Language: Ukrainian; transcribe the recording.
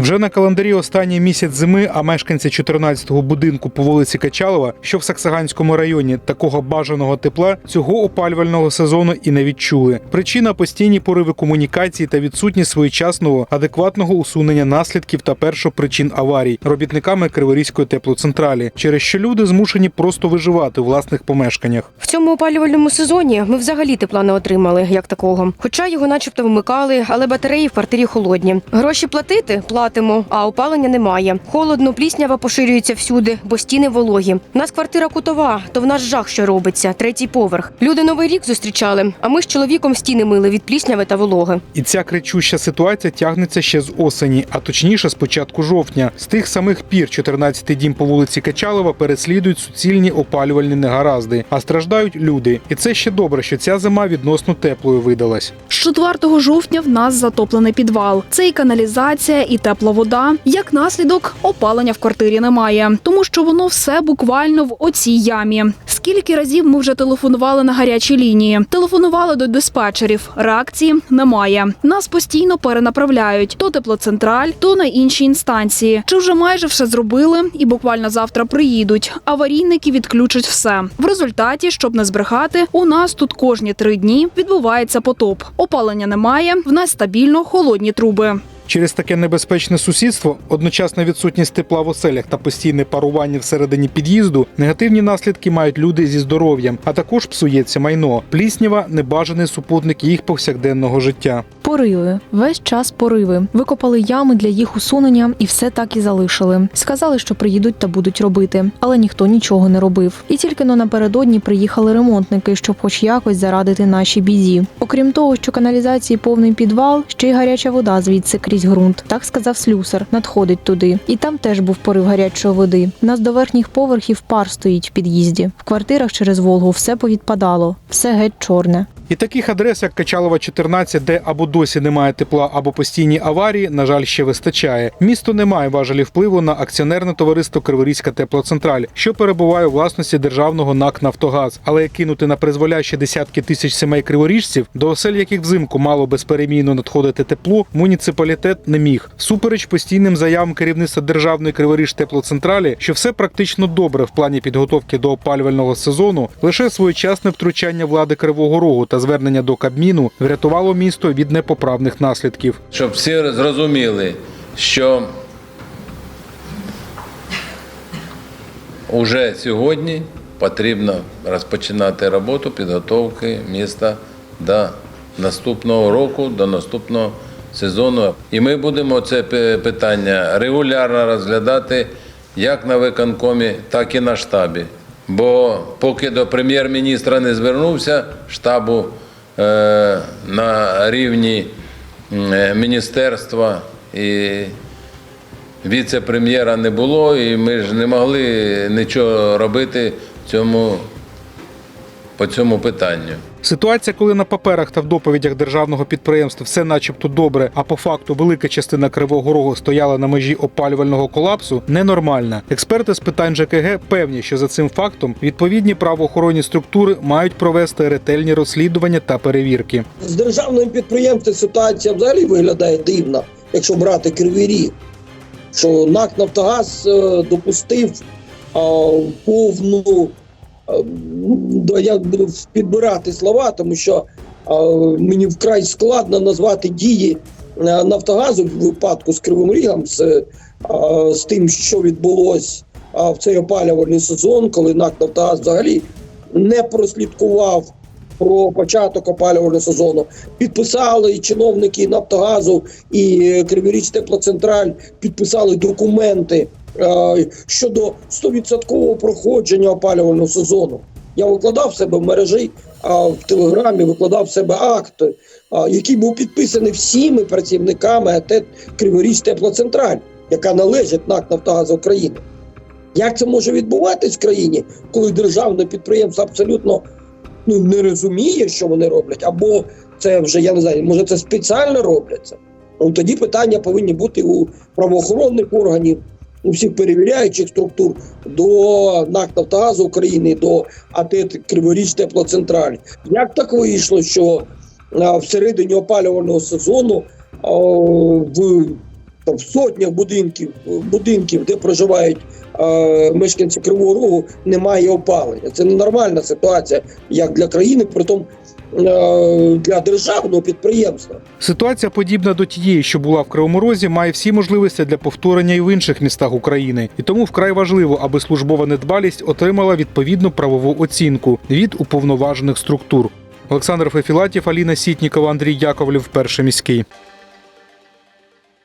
Вже на календарі останній місяць зими, а мешканці 14-го будинку по вулиці Качалова, що в Саксаганському районі, такого бажаного тепла цього опалювального сезону і не відчули. Причина постійні пориви комунікації та відсутність своєчасного адекватного усунення наслідків та першопричин аварій робітниками Криворізької теплоцентралі, через що люди змушені просто виживати у власних помешканнях. В цьому опалювальному сезоні ми взагалі тепла не отримали як такого. Хоча його начебто вмикали, але батареї в квартирі холодні. Гроші платити платимо, а опалення немає. Холодно, пліснява поширюється всюди, бо стіни вологі. У нас квартира кутова, то в нас жах, що робиться, третій поверх. Люди новий рік зустрічали, а ми з чоловіком стіни мили від плісняви та вологи. І ця кричуща ситуація тягнеться ще з осені, а точніше з початку жовтня. З тих самих пір 14-й дім по вулиці Качалова переслідують суцільні опалювальні негаразди, а страждають люди. І це ще добре, що ця зима відносно теплою видалась. З 4 жовтня в нас затоплений підвал. Це і каналізація, і тепла вода. Як наслідок, опалення в квартирі немає, тому що воно все буквально в оцій ямі. Скільки разів ми вже телефонували на гарячі лінії, телефонували до диспетчерів. Реакції немає. Нас постійно перенаправляють то теплоцентраль, то на інші інстанції. Чи вже майже все зробили і буквально завтра приїдуть. Аварійники відключать все. В результаті, щоб не збрехати, у нас тут кожні три дні відбувається потоп. Опалення немає, в нас стабільно холодні труби. Через таке небезпечне сусідство, одночасна відсутність тепла в оселях та постійне парування всередині під'їзду, негативні наслідки мають люди зі здоров'ям, а також псується майно. Пліснява небажаний супутник їх повсякденного життя. Пориви, весь час пориви. Викопали ями для їх усунення і все так і залишили. Сказали, що приїдуть та будуть робити, але ніхто нічого не робив. І тільки но напередодні приїхали ремонтники, щоб хоч якось зарадити нашій біді. Окрім того, що каналізації повний підвал, ще й гаряча вода звідси крізь ґрунт. Так сказав слюсар, надходить туди. І там теж був порив гарячої води. Нас до верхніх поверхів пар стоїть в під'їзді. В квартирах через Волгу все повідпадало, все геть чорне. І таких адрес, як Качалова 14, де або досі немає тепла, або постійні аварії, на жаль, ще вистачає. Місто не має важелі впливу на акціонерне товариство Криворізька теплоцентраль, що перебуває у власності державного НАК Нафтогаз, але кинути на призволяще десятки тисяч сімей криворіжців, до осель яких взимку мало безперемійно надходити тепло, муніципалітет не міг. Всупереч постійним заявам керівництва державної Криворіж теплоцентралі, що все практично добре в плані підготовки до опалювального сезону, лише своєчасне втручання влади Кривого Рогу та звернення до Кабміну врятувало місто від непоправних наслідків. щоб всі зрозуміли, що вже сьогодні потрібно розпочинати роботу підготовки міста до наступного року, до наступного сезону. І ми будемо це питання регулярно розглядати як на виконкомі, так і на штабі. Бо поки до прем'єр-міністра не звернувся штабу е, на рівні е, міністерства і віце-прем'єра не було, і ми ж не могли нічого робити цьому, по цьому питанню. Ситуація, коли на паперах та в доповідях державного підприємства все начебто добре, а по факту велика частина Кривого Рогу стояла на межі опалювального колапсу, ненормальна. Експерти з питань ЖКГ певні, що за цим фактом відповідні правоохоронні структури мають провести ретельні розслідування та перевірки. З державним підприємством ситуація взагалі виглядає дивно, якщо брати Кривий Ріг. Що НАК Нафтогаз е, допустив повну. Е, ну, Я буду підбирати слова, тому що мені вкрай складно назвати дії е, Нафтогазу в випадку з Кривим Рігом, з, з тим, що відбулось в цей опалювальний сезон, коли НАК Нафтогаз взагалі не прослідкував про початок опалювального сезону. Підписали чиновники Нафтогазу і Криворіч Теплоцентраль підписали документи е, щодо 100% проходження опалювального сезону. Я викладав себе в мережі в телеграмі, викладав себе акт, який був підписаний всіми працівниками АТ Криворіч Теплоцентраль, яка належить НАК Нафтогаз України. Як це може відбуватись в країні, коли державне підприємство абсолютно ну, не розуміє, що вони роблять, або це вже я не знаю, може це спеціально робляться. Ну тоді питання повинні бути у правоохоронних органів, у всіх перевіряючих структур до НАК Нафтогазу України, до АТ Криворіч Теплоцентраль. Як так вийшло, що всередині опалювального сезону в там в сотнях будинків, будинків, де проживають мешканці Кривого Рогу, немає опалення. Це ненормальна ситуація як для країни, притом е, для державного підприємства. Ситуація, подібна до тієї, що була в Кривому Розі, має всі можливості для повторення і в інших містах України. І тому вкрай важливо, аби службова недбалість отримала відповідну правову оцінку від уповноважених структур. Олександр Фефілатів, Аліна Сітнікова, Андрій Яковлів, перший міський.